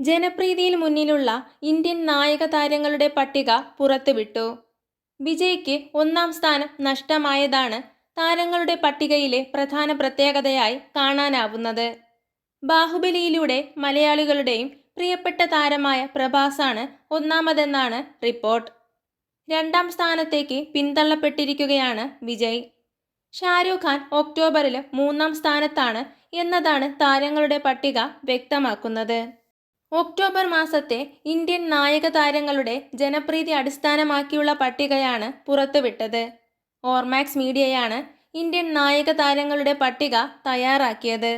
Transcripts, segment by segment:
ജനപ്രീതിയിൽ മുന്നിലുള്ള ഇന്ത്യൻ നായക താരങ്ങളുടെ പട്ടിക പുറത്തുവിട്ടു. വിജയ്ക്ക് ഒന്നാം സ്ഥാനം നഷ്ടമായതാണ് താരങ്ങളുടെ പട്ടികയിലെ പ്രധാന പ്രത്യേകതയായി കാണാനാവുന്നത്. ബാഹുബലിയിലൂടെ മലയാളികളുടെയും പ്രിയപ്പെട്ട താരമായ പ്രഭാസാണ് ഒന്നാമതെന്നാണ് റിപ്പോർട്ട്. രണ്ടാം സ്ഥാനത്തേക്ക് പിന്തള്ളപ്പെട്ടിരിക്കുകയാണ് വിജയ്. ഷാരൂഖ് ഖാൻ ഒക്ടോബറിൽ മൂന്നാം സ്ഥാനത്താണ് എന്നതാണ് താരങ്ങളുടെ പട്ടിക വ്യക്തമാക്കുന്നത്. ഒക്ടോബർ മാസത്തെ ഇന്ത്യൻ നായക താരങ്ങളുടെ ജനപ്രീതി അടിസ്ഥാനമാക്കിയുള്ള പട്ടികയാണ് പുറത്തുവിട്ടത്. ഓർമാക്സ് മീഡിയയാണ് ഇന്ത്യൻ നായക താരങ്ങളുടെ പട്ടിക തയ്യാറാക്കിയത്.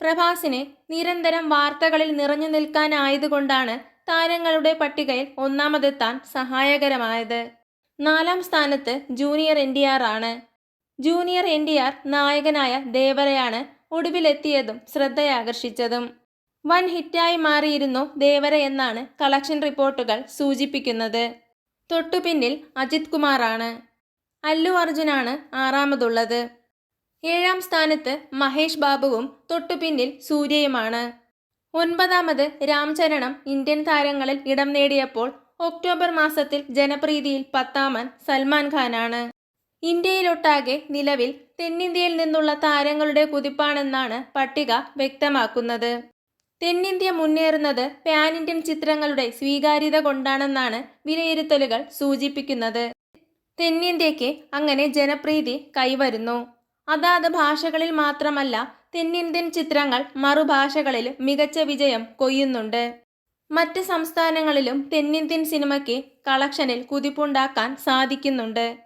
പ്രഭാസിന് നിരന്തരം വാർത്തകളിൽ നിറഞ്ഞു നിൽക്കാനായതുകൊണ്ടാണ് താരങ്ങളുടെ പട്ടികയിൽ ഒന്നാമതെത്താൻ സഹായകരമായത്. നാലാം സ്ഥാനത്ത് ജൂനിയർ എൻ ഡി ആർ ആണ്. ജൂനിയർ എൻ ഡി ആർ നായകനായ ദേവരയാണ് ഒടുവിലെത്തിയതും ശ്രദ്ധയാകർഷിച്ചതും. വൻ ഹിറ്റായി മാറിയിരുന്നു ദേവര എന്നാണ് കളക്ഷൻ റിപ്പോർട്ടുകൾ സൂചിപ്പിക്കുന്നത്. തൊട്ടുപിന്നിൽ അജിത് കുമാറാണ്. അല്ലു അർജുനാണ് ആറാമതുള്ളത്. ഏഴാം സ്ഥാനത്ത് മഹേഷ് ബാബുവും തൊട്ടുപിന്നിൽ സൂര്യയുമാണ്. ഒൻപതാമത് രാംചരണം ഇന്ത്യൻ താരങ്ങളിൽ ഇടം നേടിയപ്പോൾ ഒക്ടോബർ മാസത്തിൽ ജനപ്രീതിയിൽ പത്താമൻ സൽമാൻ ഖാനാണ്. ഇന്ത്യയിലൊട്ടാകെ നിലവിൽ തെന്നിന്ത്യയിൽ നിന്നുള്ള താരങ്ങളുടെ കുതിപ്പാണെന്നാണ് പട്ടിക വ്യക്തമാക്കുന്നത്. തെന്നിന്ത്യ മുന്നേറുന്നത് പാൻ ഇന്ത്യൻ ചിത്രങ്ങളുടെ സ്വീകാര്യത കൊണ്ടാണെന്നാണ് വിലയിരുത്തലുകൾ സൂചിപ്പിക്കുന്നത്. തെന്നിന്ത്യക്ക് അങ്ങനെ ജനപ്രീതി കൈവരുന്നു. അതാത് ഭാഷകളിൽ മാത്രമല്ല തെന്നിന്ത്യൻ ചിത്രങ്ങൾ മറുഭാഷകളിൽ മികച്ച വിജയം കൊയ്യുന്നുണ്ട്. മറ്റ് സംസ്ഥാനങ്ങളിലും തെന്നിന്ത്യൻ സിനിമയ്ക്ക് കളക്ഷനിൽ കുതിപ്പുണ്ടാക്കാൻ സാധിക്കുന്നുണ്ട്.